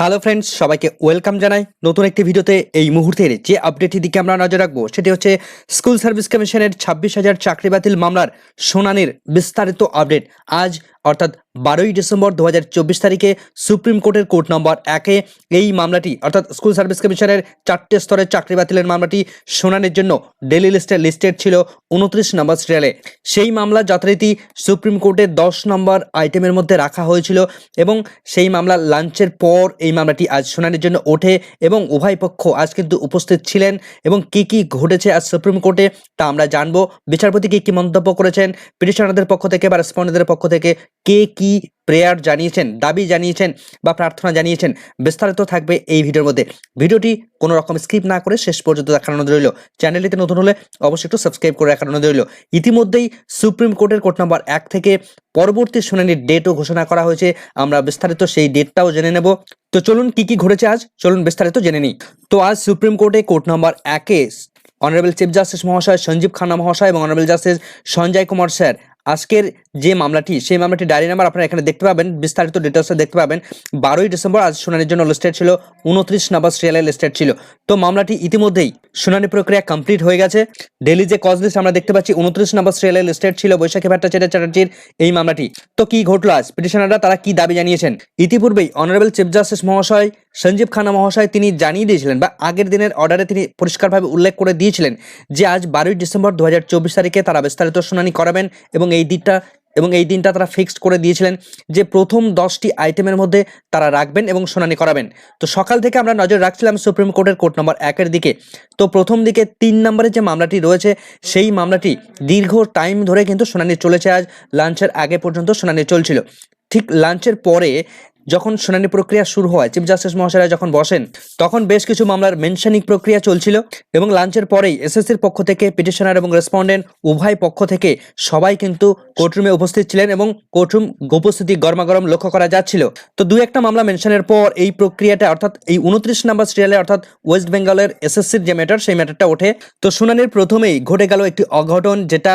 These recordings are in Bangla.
হ্যালো ফ্রেন্ডস সবাইকে ওয়েলকাম জানাই। নতুন একটি ভিডিওতে এই মুহূর্তের যে আপডেটটি দিকে আমরা নজর রাখব, সেটি হচ্ছে স্কুল সার্ভিস কমিশনের ছাব্বিশ হাজার চাকরি বাতিল মামলার শুনানির বিস্তারিত আপডেট আজ অর্থাৎ বারোই ডিসেম্বর দু হাজার চব্বিশ তারিখে সুপ্রিম কোর্টের কোর্ট নম্বর একে এই মামলাটি, অর্থাৎ স্কুল সার্ভিস কমিশনের চারটে স্তরের চাকরি বাতিলের মামলাটি শুনানির জন্য ডেলি লিস্টে লিস্টেড ছিল উনত্রিশ নম্বর সিরিয়ালে। সেই মামলা যথারীতি সুপ্রিম কোর্টের দশ নম্বর আইটেমের মধ্যে রাখা হয়েছিল এবং সেই মামলা লাঞ্চের পর এই মামলাটি আজ শুনানির জন্য ওঠে এবং উভয় পক্ষ আজ কিন্তু উপস্থিত ছিলেন এবং কি কি ঘটেছে আজ সুপ্রিম কোর্টে তা আমরা জানব। বিচারপতি কি কি মন্তব্য করেছেন? পিটিশনারদের পক্ষ থেকে বা রেসপন্ডেন্টদের পক্ষ থেকে কে কি প্রেয়ার জানিয়েছেন, দাবি জানিয়েছেন বা প্রার্থনা জানিয়েছেন, বিস্তারিত থাকবে এই ভিডিওর মধ্যে। ভিডিওটি কোনো রকম স্কিপ না করে শেষ পর্যন্ত দেখানো রইল। চ্যানেলটিতে নতুন হলে অবশ্যই একটু সাবস্ক্রাইব করে রাখানো রইল। ইতিমধ্যেই সুপ্রিম কোর্টের কোর্ট নম্বর এক থেকে পরবর্তী শুনানির ডেটও ঘোষণা করা হয়েছে। আমরা বিস্তারিত সেই ডেটটাও জেনে নেব। তো চলুন কি কি ঘটেছে আজ? চলুন বিস্তারিত জেনে নিই। তো আজ সুপ্রিম কোর্টে কোর্ট নম্বর একে অনারেবল চিফ জাস্টিস মহাশয় সঞ্জীব খান্না মহাশয় এবং honourable justice Sanjay Kumar sir আজকের যে মামলাটি, সেই মামলাটি ডায়েরি নাম্বার আপনারা এখানে দেখতে পাবেন, বিস্তারিত ডিটেলসে দেখতে পাবেন। বারোই ডিসেম্বর আজ শুনানির জন্য লিস্টেড ছিল, উনত্রিশ নাম্বার সিরিয়ালে লিস্টেড ছিল। তো মামলাটি ইতিমধ্যেই শুনানি প্রক্রিয়া কমপ্লিট হয়ে গেছে। ডেলি যে কজ লিস্ট আমরা দেখতে পাচ্ছি, উনত্রিশ নাম্বার সিরিয়ালে লিস্টেড ছিল বৈশাখী ভট্টাচার্য চ্যাটার্জির এই মামলাটি। তো কি ঘটলো আজ? পিটিশনাররা তারা কি দাবি জানিয়েছেন? ইতিপূর্বেই অনারেবল চিফ জাস্টিস মহাশয় সঞ্জীব খানা মহাশয় তিনি জানিয়ে দিয়েছিলেন বা আগের দিনের অর্ডারে তিনি পরিষ্কারভাবে উল্লেখ করে দিয়েছিলেন যে আজ বারোই ডিসেম্বর দু হাজার চব্বিশ তারিখে তারা বিস্তারিত শুনানি করাবেন এবং এই দিকটা এবং এই দিনটা তারা ফিক্সড করে দিয়েছিলেন যে প্রথম দশটি আইটেমের মধ্যে তারা রাখবেন এবং শুনানি করাবেন। তো সকাল থেকে আমরা নজর রাখছিলাম সুপ্রিম কোর্টের কোর্ট নম্বর একের দিকে। তো প্রথম দিকে তিন নম্বরের যে মামলাটি রয়েছে, সেই মামলাটি দীর্ঘ টাইম ধরে কিন্তু শুনানি চলেছে আজ। লাঞ্চের আগে পর্যন্ত শুনানি চলছিল। ঠিক লাঞ্চের পরে যখন শুনানি প্রক্রিয়া শুরু হয় চিফ জাস্টিস মহাশয়রা যখন বসেন, তখন বেশ কিছু মামলার মেনশনিং প্রক্রিয়া চলছিল এবং লাঞ্চের পরেই এসএসসির পক্ষ থেকে পিটিশনার এবং রেসপন্ডেন্ট উভয় পক্ষ থেকে সবাই কিন্তু কোর্টরুমে উপস্থিত ছিলেন এবং কোর্টরুম উপস্থিতি গরমাগরম লক্ষ্য করা যাচ্ছিল। তো দু একটা মামলা মেনশনের পর এই প্রক্রিয়াটা অর্থাৎ এই উনত্রিশ নাম্বার সিরিয়ালে অর্থাৎ ওয়েস্ট বেঙ্গলের এসএসসির যে ম্যাটার সেই ম্যাটারটা ওঠে। তো শুনানির প্রথমেই ঘটে গেল একটি অঘটন যেটা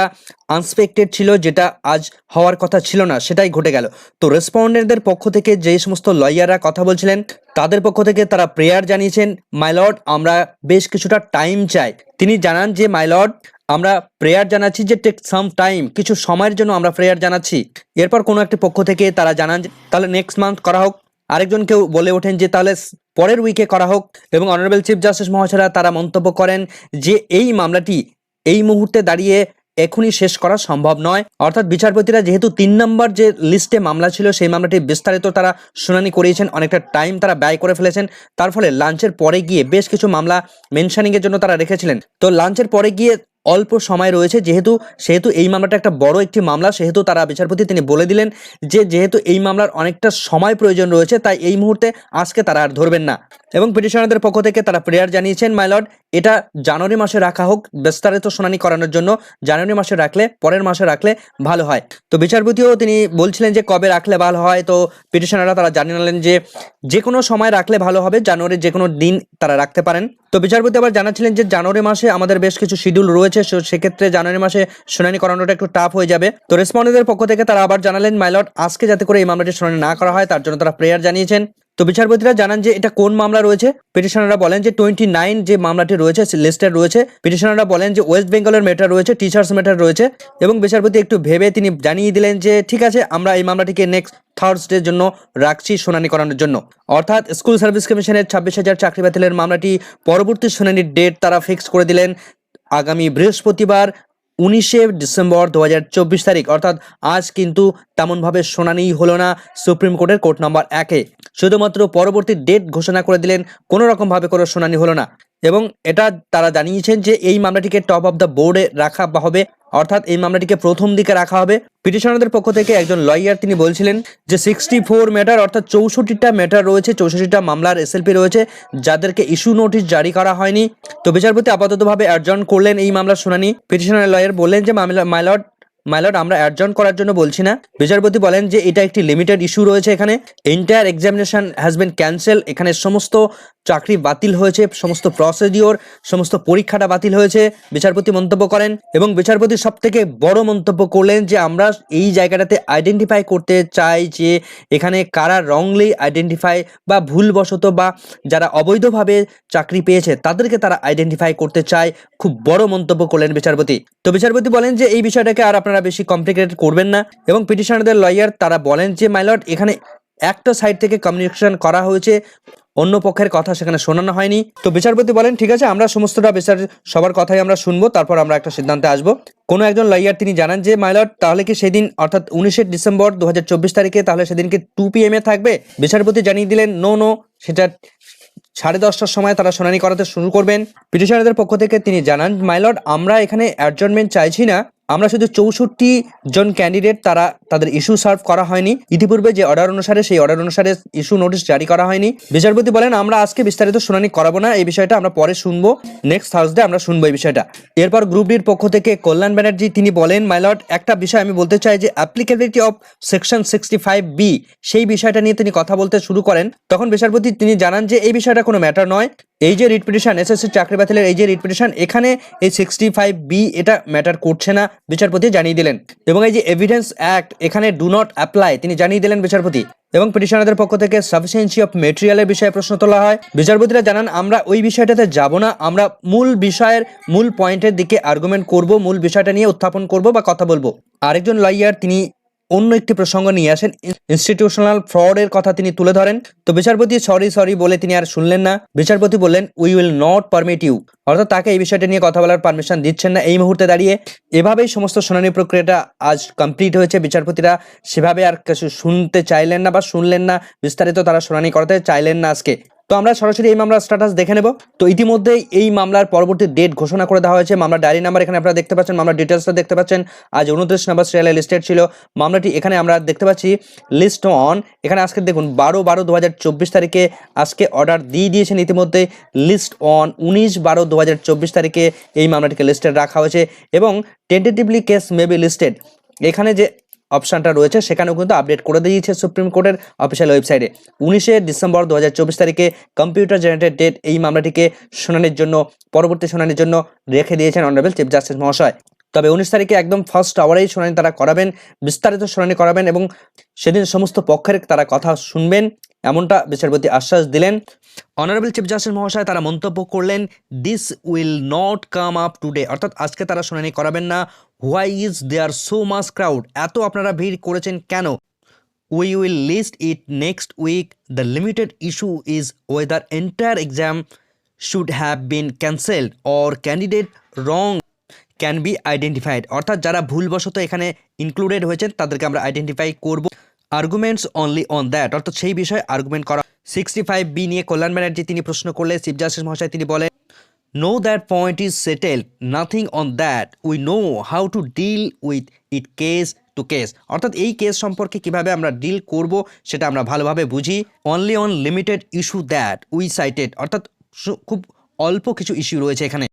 আনসপেক্টেড ছিল, যেটা আজ হওয়ার কথা ছিল না, সেটাই ঘটে গেল। তো রেসপন্ডেন্টদের পক্ষ থেকে যে সমস্ত লয়াররা কথা বলছিলেন, তাদের পক্ষ থেকে তারা প্রেয়ার জানিয়েছেন মাইলর্ড আমরা বেশ কিছুটা টাইম চাই। তিনি জানান যে মাইলর্ড আমরা প্রেয়ার জানাচ্ছি যে টেক সাম টাইম কিছু সময়ের জন্য আমরা প্রেয়ার জানাচ্ছি। এরপর কোনো একটি পক্ষ থেকে তারা জানান তাহলে নেক্সট মান্থ করা হোক। আরেকজন কেউ বলে ওঠেন যে, তাহলে পরের উইকে করা হোক। এবং অনারেবল চিফ জাস্টিস মহাশয়রা তারা মন্তব্য করেন যে, এই মামলাটি এই মুহূর্তে দাঁড়িয়ে এখনই শেষ করা সম্ভব নয়। অর্থাৎ বিচারপতিরা যেহেতু তিন নম্বর যে লিস্টে মামলা ছিল, সেই মামলাটি বিস্তারিত তারা শুনানি করিয়েছেন, অনেকটা টাইম তারা ব্যয় করে ফেলেছেন। তার ফলে লাঞ্চের পরে গিয়ে বেশ কিছু মামলা মেনশনিংয়ের জন্য তারা রেখেছিলেন। তো লাঞ্চের পরে গিয়ে অল্প সময় রয়েছে, যেহেতু, সেহেতু এই মামলাটা একটা বড় একটি মামলা, সেহেতু তারা বিচারপতি তিনি বলে দিলেন যে, যেহেতু এই মামলার অনেকটা সময় প্রয়োজন রয়েছে, তাই এই মুহূর্তে আজকে তারা আর ধরবেন না। এবং পিটিশনারদের পক্ষ থেকে তারা প্রেয়ার জানিয়েছেন মাইলর্ড এটা জানুয়ারি মাসে রাখা হোক, বিস্তারিত শুনানি করানোর জন্য জানুয়ারি মাসে রাখলে, পরের মাসে রাখলে ভালো হয়। তো বিচারপতিও তিনি বলছিলেন যে, কবে রাখলে ভালো হয়? তো পিটিশনাররা তারা জানালেন যে যে কোনো সময় রাখলে ভালো হবে জানুয়ারির যে কোনো দিন তারা রাখতে পারেন। তো বিচারপতি আবার জানাচ্ছিলেন যে, জানুয়ারি মাসে আমাদের বেশ কিছু শিডিউল রয়েছে সেক্ষেত্রে জানুয়ারি মাসে শুনানি করানোটা একটু টাফ হয়ে যাবে। তো রেসপন্ডেন্টের পক্ষ থেকে তারা আবার জানালেন মাইলট আজকে যাতে করে এই মামলাটি শুনানি না করা হয়, তার জন্য তারা প্রেয়ার জানিয়েছেন। তো বিচারপতিরা জানান যে এটা কোন মামলা রয়েছে? পিটিশনাররা বলেন যে টোয়েন্টি নাইন যে মামলাটি রয়েছে লিস্টেড রয়েছে। পিটিশনাররা বলেন যে ওয়েস্ট বেঙ্গলের ম্যাটার রয়েছে টিচার্স ম্যাটার রয়েছে এবং বিচারপতি একটু ভেবে তিনি জানিয়ে দিলেন যে, ঠিক আছে, আমরা এই মামলাটিকে নেক্সট থার্সডের জন্য রাখছি শুনানি করানোর জন্য। অর্থাৎ স্কুল সার্ভিস কমিশনের ছাব্বিশ হাজার চাকরি বাতিলের মামলাটি পরবর্তী শুনানির ডেট তারা ফিক্স করে দিলেন। আগামী বৃহস্পতিবার উনিশে ডিসেম্বর দু হাজার চব্বিশ তারিখ, অর্থাৎ আজ কিন্তু তেমনভাবে শুনানিই হলো না সুপ্রিম কোর্টের কোর্ট নম্বর একে। শুধুমাত্র পরবর্তী ডেট ঘোষণা করে দিলেন, কোনো রকমভাবে কোনো শুনানি হলো না। এবং এটা তারা জানিয়েছেন যে এই মামলাটিকে টপ অফ দ্য বোর্ডে রাখা হবে অর্থাৎ এই মামলাটিকে প্রথম দিকে রাখা হবে। পিটিশনারদের পক্ষ থেকে একজন লয়ার তিনি বলছিলেন যে সিক্সটি ফোর ম্যাটার অর্থাৎ চৌষট্টিটা ম্যাটার রয়েছে, চৌষট্টিটা মামলার এসএলপি রয়েছে, যাদেরকে ইস্যু নোটিশ জারি করা হয়নি। তো বিচারপতি আপাততভাবে অ্যাডজন করলেন এই মামলার শুনানি। পিটিশনার লয়ার বললেন যে, মামলা মাইলট মাইলট আমরা অ্যাডজন করার জন্য বলছি না। বিচারপতি বলেন যে এটা একটি লিমিটেড ইস্যু রয়েছে এখানে। Entire examination has been cancel এখানে সমস্ত চাকরি বাতিল হয়েছে, সমস্ত প্রসিডিওর সমস্ত পরীক্ষাটা বাতিল হয়েছে, বিচারপতি মন্তব্য করেন। এবং বিচারপতি সব থেকে বড় মন্তব্য করলেন যে আমরা এই জায়গাটাতে আইডেন্টিফাই করতে চাই যে এখানে কারা রংলি আইডেন্টিফাই বা ভুলবশত বা যারা অবৈধভাবে চাকরি পেয়েছে, তাদেরকে তারা আইডেন্টিফাই করতে চায়। খুব বড় মন্তব্য করলেন বিচারপতি। তো বিচারপতি বলেন যে এই বিষয়টাকে আর আপনারা বেশি কমপ্লিকেটেড করবেন না। এবং পিটিশনারদের লয়ার তারা বলেন যে মাইলট এখানে একটা সাইড থেকে কমিউনিকেশন করা হয়েছে, অন্য পক্ষের কথা সেখানে শোনানো হয়নি। তো বিচারপতি বলেন, ঠিক আছে, আমরা সমস্তটা বিচার, সবার কথাই আমরা শুনব, তারপর আমরা একটা সিদ্ধান্তে আসব। কোনো একজন লয়ার তিনি জানান যে মাইলট তাহলে কি সেদিন, অর্থাৎ উনিশে ডিসেম্বর দু হাজার চব্বিশ তারিখে, তাহলে সেদিনকে টু পি এ থাকবে? বিচারপতি জানিয়ে দিলেন নো নো সেটা সাড়ে দশটার সময় তারা শুনানি করাতে শুরু করবেন। পিটিশনারদের পক্ষ থেকে তিনি জানান মাইলট আমরা এখানে অ্যাডজনমেন্ট চাইছি না আমরা শুধু চৌষট্টি জন ক্যান্ডিডেট তারা তাদের ইস্যু সার্ভ করা হয়নি। ইতিপূর্বে যে অর্ডার অনুসারে, সেই অর্ডার অনুসারে ইস্যু নোটিশ জারি করা হয়নি। বিচারপতি বলেন, আমরা আজকে বিস্তারিত শুনানি করাবো না, এই বিষয়টা আমরা পরে শুনব। নেক্সট থার্সডে আমরা শুনব এই বিষয়টা। এরপর গ্রুপ ডির পক্ষ থেকে কল্যাণ ব্যানার্জি, তিনি বলেন মাইলট একটা বিষয় আমি বলতে চাই যে applicability of section sixty five B সেই বিষয়টা নিয়ে তিনি কথা বলতে শুরু করেন। তখন বিচারপতি তিনি জানান যে, এই বিষয়টা কোনো ম্যাটার নয়। এই যে রিট এসএসসি চাকরি বাতিলের এই যে রিট পিটিশন এখানে এই সিক্সটি ফাইভ বি এটা ম্যাটার করছে না, বিচারপতি জানিয়ে দিলেন। এবং এই যে এভিডেন্স অ্যাক্ট এখানে ডু নট অ্যাপ্লাই তিনি জানিয়ে দিলেন বিচারপতি। এবং পিটিশনারদের পক্ষ থেকে সাফিসিয়েন্সি অফ মেটেরিয়ালের বিষয়ে প্রশ্ন তোলা হয়। বিচারপতিরা জানান, আমরা ওই বিষয়টাতে যাব না, আমরা মূল বিষয়ের মূল পয়েন্টের দিকে আর্গুমেন্ট করব, মূল বিষয়টা নিয়ে উত্থাপন করব বা কথা বলব। আরেকজন লয়ার তিনি অন্য একটি প্রসঙ্গ নিয়ে আসেন ইনস্টিটিউশনাল ফ্রডের কথা তিনি তুলে ধরেন। তো বিচারপতি সরি সরি বলে তিনি আর শুনলেন না। বিচারপতি বললেন we will not permit you অর্থাৎ তাকে এই বিষয়টা নিয়ে কথা বলার পারমিশন দিচ্ছেন না। এই মুহূর্তে দাঁড়িয়ে এভাবেই সমস্ত শুনানি প্রক্রিয়াটা আজ কমপ্লিট হয়েছে। বিচারপতিরা সেভাবে আর কিছু শুনতে চাইলেন না বা শুনলেন না। বিস্তারিত তারা শুনানি করাতে চাইলেন না আজকে। তো আমরা সরাসরি এই মামলার স্ট্যাটাস দেখে নেব। তো ইতিমধ্যেই এই মামলার পরবর্তী ডেট ঘোষণা করে দেওয়া হয়েছে। মামলার ডায়েরি নাম্বার এখানে আপনারা দেখতে পাচ্ছেন, মামলার ডিটেলসটা দেখতে পাচ্ছেন। আজ উনত্রিশ নাম্বার সিরিয়ালে লিস্টেড ছিল। মামলাটি এখানে আমরা দেখতে পাচ্ছি লিস্ট অন এখানে আজকে দেখুন, বারো বারো দু তারিখে আজকে অর্ডার দিয়ে দিয়েছেন ইতিমধ্যে। লিস্ট অন উনিশ বারো দু তারিখে এই মামলাটিকে লিস্টেড রাখা হয়েছে। এবং tentatively case may be listed এখানে যে অপশানটা রয়েছে, সেখানেও কিন্তু আপডেট করে দিয়েছে সুপ্রিম কোর্টের অফিসিয়াল ওয়েবসাইটে উনিশে ডিসেম্বর দু হাজার চব্বিশ তারিখে কম্পিউটার জেনারেটেড ডেট এই মামলাটিকে শুনানির জন্য, পরবর্তী শুনানির জন্য রেখে দিয়েছেন অনারেবল চিফ জাস্টিস মহাশয়। তবে উনিশ তারিখে একদম ফার্স্ট আওয়ারেই শুনানি তারা করাবেন, বিস্তারিত শুনানি করাবেন এবং সেদিন সমস্ত পক্ষের তারা কথা শুনবেন, এমনটা বিচারপতি আশ্বাস দিলেন। অনারেবল চিফ জাস্টিস মহাশয়, তারা মন্তব্য করলেন this will not come up today অর্থাৎ আজকে তারা শুনানি করাবেন না why is there so mass crowd? এত আপনারা ভিড় করেছেন কেন? We will list it next week the limited issue is whether entire exam should have been cancelled or candidate wrong can be identified অর্থাৎ যারা ভুলবশত এখানে ইনক্লুডেড হয়েছেন, তাদেরকে আমরা আইডেন্টিফাই করব। আর্গুমেন্টস অনলি অন দ্যাট অর্থাৎ সেই বিষয়ে আর্গুমেন্ট করা। সিক্সটি ফাইভ বি নিয়ে কল্যাণ ব্যানার্জি তিনি প্রশ্ন করলে চিফ জাস্টিস মহাশয় তিনি বলেন no that point is settle nothing on that we know how to deal with it case to case অর্থাৎ এই কেস সম্পর্কে কীভাবে আমরা ডিল করব, সেটা আমরা ভালোভাবে বুঝি। Only on limited issue that we cited অর্থাৎ খুব অল্প কিছু ইস্যু রয়েছে এখানে।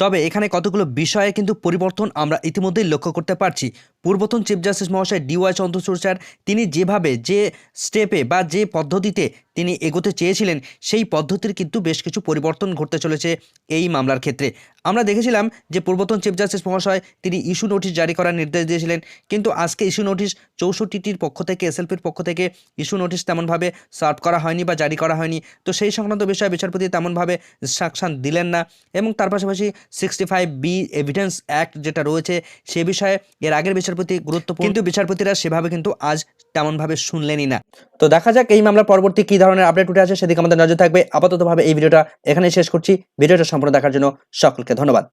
তবে এখানে কতগুলো বিষয়ে কিন্তু পরিবর্তন আমরা ইতিমধ্যেই লক্ষ্য করতে পারছি। পূর্বতন চিফ জাস্টিস মহাশয় ডিওয়াই চন্দ্রচূড় তিনি যেভাবে যে স্টেপে বা যে পদ্ধতিতে তিনি এগোতে চেয়েছিলেন, সেই পদ্ধতির কিন্তু বেশ কিছু পরিবর্তন ঘটতে চলেছে এই মামলার ক্ষেত্রে। আমরা দেখেছিলাম যে পূর্বতন চিফ জাস্টিস মহাশয়, তিনি ইস্যু নোটিশ জারি করার নির্দেশ দিয়েছিলেন, কিন্তু আজকে ইস্যু নোটিশ চৌষট্টিটির পক্ষ থেকে, এসএলপির পক্ষ থেকে ইস্যু নোটিশ তেমনভাবে সার্ভ করা হয়নি বা জারি করা হয়নি। তো সেই সংক্রান্ত বিষয়ে বিচারপতি তেমনভাবে ইনস্ট্রাকশন দিলেন না এবং তার পাশাপাশি sixty five B evidence act যেটা রয়েছে, সে বিষয়ে এর আগের বিচারপতি গুরুত্বপূর্ণ। কিন্তু বিচারপতিরা সেভাবে কিন্তু আজ তেমনভাবে শুনলেনই না। তো দেখা যাক এই মামলার পরবর্তী কী ধরনের আপডেট উঠে আছে সেদিকে আমাদের নজর থাকবে। আপাততভাবে এই ভিডিওটা এখানে শেষ করছি। ভিডিওটা সম্পূর্ণ দেখার জন্য সকলকে ধন্যবাদ।